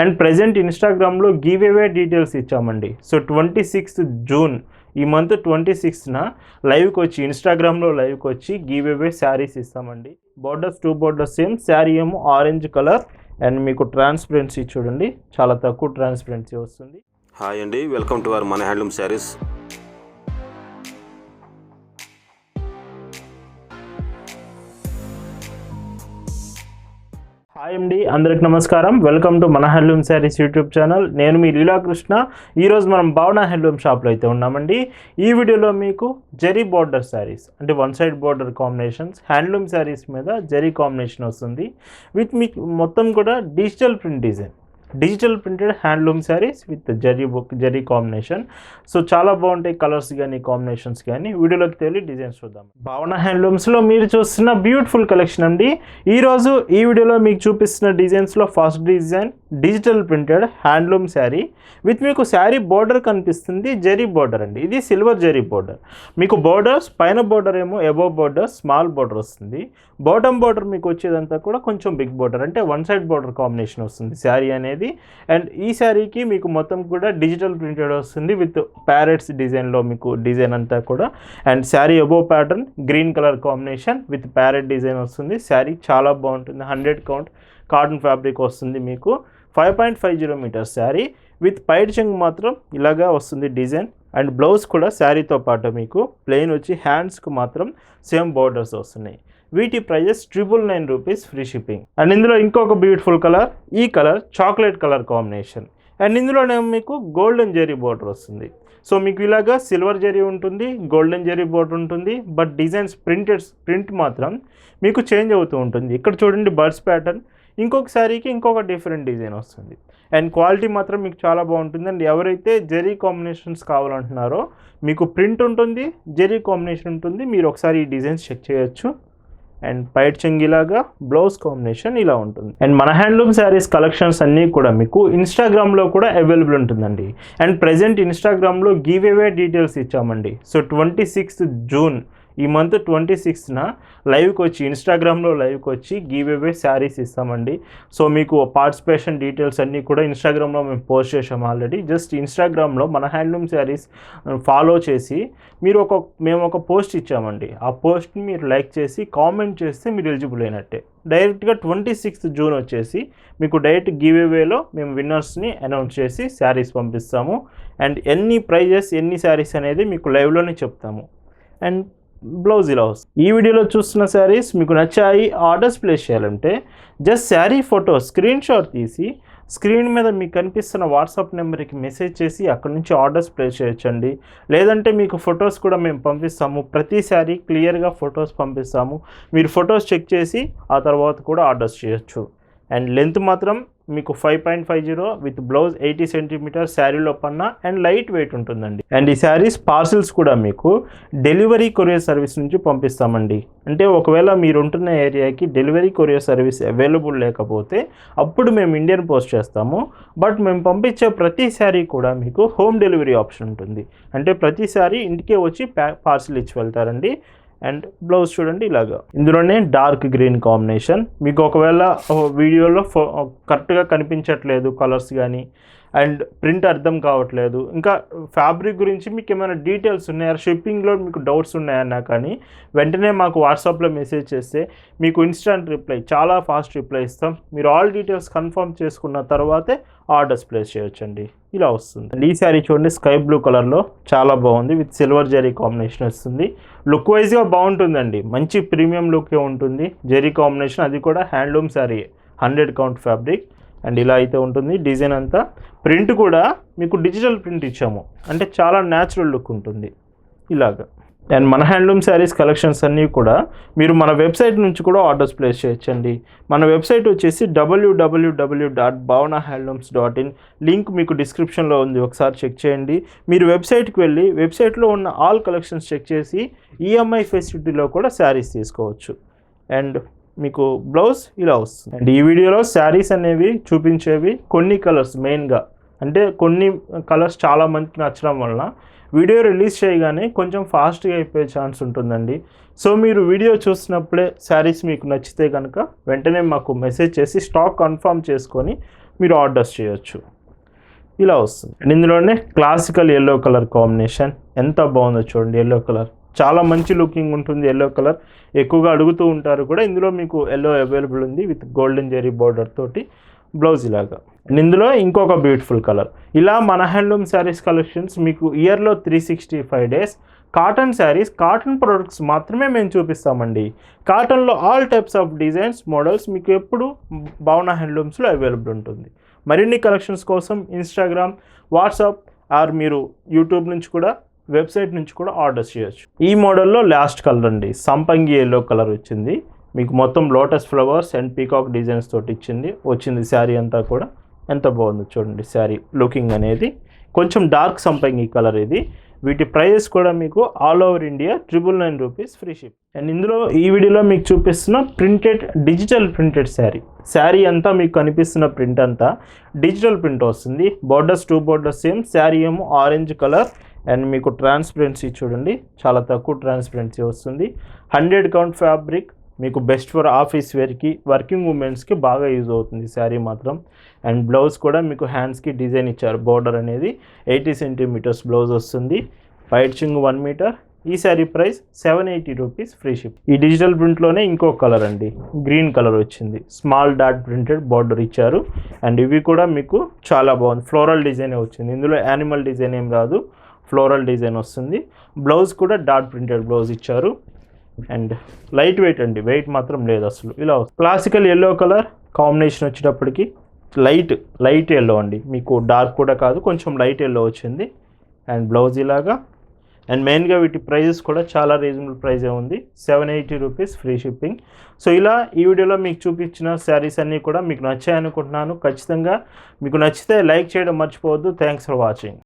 And present ఇన్స్టాగ్రామ్లో give away details ఇచ్చామండి. So twenty sixth June ఈ మంత్ ట్వంటీ సిక్స్త్న లైవ్కి వచ్చి ఇన్స్టాగ్రామ్లో లైవ్కి వచ్చి గివ్ అవే శారీస్ ఇస్తామండి. Borders two borders same sari ఏమో ఆరెంజ్ కలర్ అండ్ మీకు ట్రాన్స్పరెన్సీ చూడండి. చాలా తక్కువ ట్రాన్స్పరెన్సీ వస్తుంది. హాయ్ అండి వెల్కమ్ టు అవర్ మన హ్యాండ్లూమ్ శారీస్. హాయ్ అండి అందరికి నమస్కారం. వెల్కమ్ టు మన హ్యాండ్లూమ్ శారీస్ యూట్యూబ్ ఛానల్. నేను మీ లీలాకృష్ణ ఈరోజు మనం భావన హ్యాండ్లూమ్ షాప్లో అయితే ఉన్నామండి. ఈ వీడియోలో మీకు జెరీ బార్డర్ శారీస్ అంటే one side border combinations handloom saris మీద జెరీ కాంబినేషన్ వస్తుంది. విత్ మీకు మొత్తం కూడా digital print design. Digital printed handloom saris with zari book zari combination so చాలా బాగుంటాయి కలర్స్ కానీ కాంబినేషన్స్ కానీ వీడియోలోకి తెలియ డిజైన్స్ చూద్దాం భావన హ్యాండ్లూమ్స్లో మీరు చూస్తున్న బ్యూటిఫుల్ కలెక్షన్ అండి ఈరోజు ఈ వీడియోలో మీకు చూపిస్తున్న డిజైన్స్లో first design digital printed handloom sari with మీకు శారీ బార్డర్ కనిపిస్తుంది జరీ బార్డర్ అండి ఇది సిల్వర్ జరీ బార్డర్ మీకు బార్డర్స్ పైన బార్డర్ ఏమో ఎబో బార్డర్ స్మాల్ బార్డర్ వస్తుంది. బాటమ్ బార్డర్ మీకు వచ్చేదంతా కూడా కొంచెం బిగ్ బార్డర్ అంటే వన్ సైడ్ బార్డర్ కాంబినేషన్ వస్తుంది. శారీ అనేది అండ్ ఈ శారీకి మీకు మొత్తం కూడా డిజిటల్ ప్రింటెడ్ వస్తుంది విత్ ప్యారెట్స్ డిజైన్లో మీకు డిజైన్ అంతా కూడా. And sari above pattern green colour combination with parrot design వస్తుంది. శారీ చాలా బాగుంటుంది. హండ్రెడ్ కౌంట్ కాటన్ ఫ్యాబ్రిక్ వస్తుంది మీకు. Five point five zero metres sari. With పైడ్ చెంగ్ మాత్రం ఇలాగా వస్తుంది డిజైన్ అండ్ బ్లౌజ్ కూడా శారీతో పాటు మీకు. ప్లెయిన్ వచ్చి హ్యాండ్స్కి మాత్రం సేమ్ బోర్డర్స్ వస్తున్నాయి. వీటి prices triple nine rupees free shipping. And ఇందులో ఇంకొక బ్యూటిఫుల్ కలర్ ఈ colour chocolate colour combination. And ఇందులోనే మీకు గోల్డెన్ జెరీ బోర్డర్ వస్తుంది. సో మీకు ఇలాగా సిల్వర్ జెరీ ఉంటుంది గోల్డెన్ జెరీ బోర్డర్ ఉంటుంది బట్ డిజైన్స్ ప్రింటెడ్ ప్రింట్ మాత్రం మీకు చేంజ్ అవుతూ ఉంటుంది. ఇక్కడ చూడండి బర్డ్స్ ప్యాటర్న్. ఇంకొక శారీకి ఇంకొక డిఫరెంట్ డిజైన్ వస్తుంది. అండ్ క్వాలిటీ మాత్రం మీకు చాలా బాగుంటుంది. అండ్ ఎవరైతే జెరీ కాంబినేషన్స్ కావాలంటున్నారో మీకు ప్రింట్ ఉంటుంది జెరీ కాంబినేషన్ ఉంటుంది. మీరు ఒకసారి ఈ డిజైన్స్ చెక్ చేయొచ్చు. అండ్ పైట్ చెంగిలాగా బ్లౌజ్ కాంబినేషన్ ఇలా ఉంటుంది. అండ్ మన హ్యాండ్లూమ్ శారీస్ కలెక్షన్స్ అన్నీ కూడా మీకు ఇన్స్టాగ్రామ్లో కూడా అవైలబుల్ ఉంటుందండి. అండ్ ప్రజెంట్ ఇన్స్టాగ్రామ్లో గివ్ అవే డీటెయిల్స్ ఇచ్చామండి. సో ట్వంటీ సిక్స్త్ జూన్ ఈ మంత్ ట్వంటీ సిక్స్త్న లైవ్కి వచ్చి ఇన్స్టాగ్రామ్లో లైవ్కి వచ్చి గివ్ అవే శారీస్ ఇస్తామండి. సో మీకు పార్టిసిపేషన్ డీటెయిల్స్ అన్నీ కూడా ఇన్స్టాగ్రామ్లో మేము పోస్ట్ చేసాం ఆల్రెడీ. జస్ట్ ఇన్స్టాగ్రామ్లో మన హ్యాండ్లూమ్ శారీస్ ఫాలో చేసి మీరు ఒక మేము ఒక పోస్ట్ ఇచ్చామండి. ఆ పోస్ట్ని మీరు లైక్ చేసి కామెంట్ చేస్తే మీరు ఎలిజిబుల్ అయినట్టే. డైరెక్ట్గా ట్వంటీ సిక్స్త్ జూన్ వచ్చేసి మీకు డైరెక్ట్ గివ్ అవేలో మేము విన్నర్స్ని అనౌన్స్ చేసి శారీస్ పంపిస్తాము. అండ్ ఎన్ని ప్రైజెస్ ఎన్ని శారీస్ అనేది మీకు లైవ్లోనే చెప్తాము. అండ్ బ్లౌజ్ ఇలా వస్తుంది. ఈ వీడియోలో చూస్తున్న శారీస్ మీకు నచ్చాయి ఆర్డర్స్ ప్లేస్ చేయాలంటే just sari photo screenshot తీసి స్క్రీన్ మీద మీకు కనిపిస్తున్న వాట్సాప్ నెంబర్కి మెసేజ్ చేసి అక్కడ నుంచి ఆర్డర్స్ ప్లేస్ చేయొచ్చండి. లేదంటే మీకు ఫొటోస్ కూడా మేము పంపిస్తాము. ప్రతి శారీ క్లియర్గా ఫొటోస్ పంపిస్తాము. మీరు ఫొటోస్ చెక్ చేసి ఆ తర్వాత కూడా ఆర్డర్స్ చేయొచ్చు. అండ్ లెంత్ మాత్రం మీకు five point five zero with blouse eighty centimetre శారీలో పన్నా అండ్ లైట్ వెయిట్ ఉంటుందండి. అండ్ ఈ శారీస్ పార్సిల్స్ కూడా మీకు డెలివరీ కొరియర్ సర్వీస్ నుంచి పంపిస్తామండి. అంటే ఒకవేళ మీరు ఉంటున్న ఏరియాకి డెలివరీ కొరియర్ సర్వీస్ అవైలబుల్ లేకపోతే అప్పుడు మేము ఇండియన్ పోస్ట్ చేస్తాము. బట్ మేము పంపించే ప్రతి శారీ కూడా మీకు హోమ్ డెలివరీ ఆప్షన్ ఉంటుంది. అంటే ప్రతి శారీ ఇంటికే వచ్చి ప్యా పార్సిల్ ఇచ్చి వెళ్తారండి. అండ్ బ్లౌజ్ చూడండి ఇలాగా. ఇందులోనే డార్క్ గ్రీన్ కాంబినేషన్ మీకు ఒకవేళ వీడియోలో ఫో కరెక్ట్గా కనిపించట్లేదు కలర్స్ కానీ అండ్ ప్రింట్ అర్థం కావట్లేదు. ఇంకా ఫ్యాబ్రిక్ గురించి మీకు ఏమైనా డీటెయిల్స్ ఉన్నాయా? షిప్పింగ్లో మీకు డౌట్స్ ఉన్నాయన్నా కానీ వెంటనే మాకు వాట్సాప్లో మెసేజ్ చేస్తే మీకు ఇన్స్టంట్ రిప్లై చాలా ఫాస్ట్ రిప్లై ఇస్తాం. మీరు ఆల్ డీటెయిల్స్ కన్ఫర్మ్ చేసుకున్న తర్వాతే ఆర్డర్స్ ప్లేస్ చేయొచ్చండి. ఇలా వస్తుంది. ఈ శారీ చూడండి స్కై బ్లూ కలర్లో చాలా బాగుంది. విత్ సిల్వర్ జెరీ కాంబినేషన్ వస్తుంది. లుక్ వైజ్గా బాగుంటుందండి. మంచి ప్రీమియం లుకే ఉంటుంది. జెరీ కాంబినేషన్ అది కూడా handloom sari hundred count fabric. And ఇలా అయితే ఉంటుంది. డిజైన్ అంతా. ప్రింట్ కూడా మీకు డిజిటల్ ప్రింట్ ఇచ్చాము. అంటే చాలా న్యాచురల్ లుక్ ఉంటుంది. ఇలాగా. అండ్ మన హ్యాండ్లూమ్ శారీస్ కలెక్షన్స్ అన్నీ కూడా మీరు మన వెబ్సైట్ నుంచి కూడా ఆర్డర్స్ ప్లేస్ చేయొచ్చండి. మన వెబ్సైట్ వచ్చేసి W W W dot Bhavana handlooms dot in link మీకు డిస్క్రిప్షన్లో ఉంది. ఒకసారి చెక్ చేయండి. మీరు వెబ్సైట్కి వెళ్ళి వెబ్సైట్లో ఉన్న ఆల్ కలెక్షన్స్ చెక్ చేసి ఈఎంఐ ఫెసిలిటీలో కూడా శారీస్ తీసుకోవచ్చు. అండ్ మీకు బ్లౌజ్ ఇలా వస్తుంది. అండ్ ఈ వీడియోలో శారీస్ అనేవి చూపించేవి కొన్ని కలర్స్ మెయిన్గా. అంటే కొన్ని కలర్స్ చాలా మందికి నచ్చడం వలన వీడియో రిలీజ్ చేయగానే కొంచెం ఫాస్ట్గా అయిపోయే ఛాన్స్ ఉంటుందండి. సో మీరు వీడియో చూసినప్పుడే శారీస్ మీకు నచ్చితే కనుక వెంటనే మాకు మెసేజ్ చేసి స్టాక్ కన్ఫర్మ్ చేసుకొని మీరు ఆర్డర్స్ చేయొచ్చు. ఇలా వస్తుంది. అండ్ ఇందులోనే క్లాసికల్ ఎల్లో కలర్ కాంబినేషన్ ఎంత బాగుందో చూడండి ఎల్లో కలర్ చాలా మంచి లుకింగ్ ఉంటుంది ఎల్లో కలర్ ఎక్కువగా అడుగుతూ ఉంటారు కూడా. ఇందులో మీకు ఎల్లో అవైలబుల్ ఉంది విత్ గోల్డెన్ జెరీ బార్డర్ తోటి బ్లౌజ్ ఇలాగా. అండ్ ఇందులో ఇంకొక బ్యూటిఫుల్ కలర్ ఇలా మన హ్యాండ్లూమ్ శారీస్ కలెక్షన్స్ మీకు ఇయర్లో three sixty five days cotton saris cotton products మాత్రమే మేము చూపిస్తామండి. కాటన్లో all types of designs models మీకు ఎప్పుడు భావన హ్యాండ్లూమ్స్లో అవైలబుల్ ఉంటుంది. మరిన్ని కలెక్షన్స్ కోసం ఇన్స్టాగ్రామ్ వాట్సాప్ ఆర్ మీరు యూట్యూబ్ నుంచి కూడా వెబ్సైట్ నుంచి కూడా ఆర్డర్స్ చేయొచ్చు. ఈ మోడల్లో లాస్ట్ కలర్ అండి. సంపంగి ఎల్లో కలర్ వచ్చింది. మీకు మొత్తం lotus flowers and peacock designs తోటి ఇచ్చింది. వచ్చింది శారీ అంతా కూడా. ఎంత బాగుందో చూడండి శారీ లుకింగ్ అనేది. కొంచెం డార్క్ సంపంగి కలర్ ఇది. వీటి ప్రైజెస్ కూడా మీకు all over India triple nine rupees free ship. And ఇందులో ఈ వీడియోలో మీకు చూపిస్తున్న printed digital printed sari. Sari అంతా మీకు కనిపిస్తున్న ప్రింట్ అంతా డిజిటల్ ప్రింట్ వస్తుంది. Borders two borders same. Sari ఏమో ఆరెంజ్ కలర్. అండ్ మీకు ట్రాన్స్పరెన్సీ చూడండి. చాలా తక్కువ ట్రాన్స్పరెన్సీ వస్తుంది. హండ్రెడ్ కౌంట్ ఫ్యాబ్రిక్ మీకు బెస్ట్ ఫర్ ఆఫీస్ వేర్కి వర్కింగ్ ఉమెన్స్కి బాగా యూజ్ అవుతుంది శారీ మాత్రం. అండ్ బ్లౌజ్ కూడా మీకు హ్యాండ్స్కి డిజైన్ ఇచ్చారు. బోర్డర్ అనేది ఎయిటీ సెంటీమీటర్స్ బ్లౌజ్ వస్తుంది. వైట్ చింగ్ వన్ మీటర్ ఈ sari price seven eighty rupees free ship ఈ డిజిటల్ ప్రింట్లోనే ఇంకో కలర్ అండి. గ్రీన్ కలర్ వచ్చింది. స్మాల్ డాట్ ప్రింటెడ్ బార్డర్ ఇచ్చారు. అండ్ ఇవి కూడా మీకు చాలా బాగుంది. ఫ్లోరల్ డిజైనే వచ్చింది. ఇందులో యానిమల్ డిజైన్ ఏం రాదు. ఫ్లోరల్ డిజైన్ వస్తుంది. బ్లౌజ్ కూడా డాట్ ప్రింటెడ్ బ్లౌజ్ ఇచ్చారు. అండ్ లైట్ వెయిట్ అండి. వెయిట్ మాత్రం లేదు అసలు. ఇలా క్లాసికల్ ఎల్లో కలర్ కాంబినేషన్ వచ్చేటప్పటికి లైట్ లైట్ ఎల్లో అండి. మీకు డార్క్ కూడా కాదు కొంచెం లైట్ ఎల్లో వచ్చింది. అండ్ బ్లౌజ్ ఇలాగా. అండ్ మెయిన్గా వీటి ప్రైజెస్ కూడా చాలా రీజనబుల్ ప్రైజే ఉంది. Seven eighty rupees free shipping. So ఇలా ఈ వీడియోలో మీకు చూపించిన శారీస్ అన్నీ కూడా మీకు నచ్చాయనుకుంటున్నాను. ఖచ్చితంగా మీకు నచ్చితే లైక్ చేయడం మర్చిపోవద్దు. Thanks for watching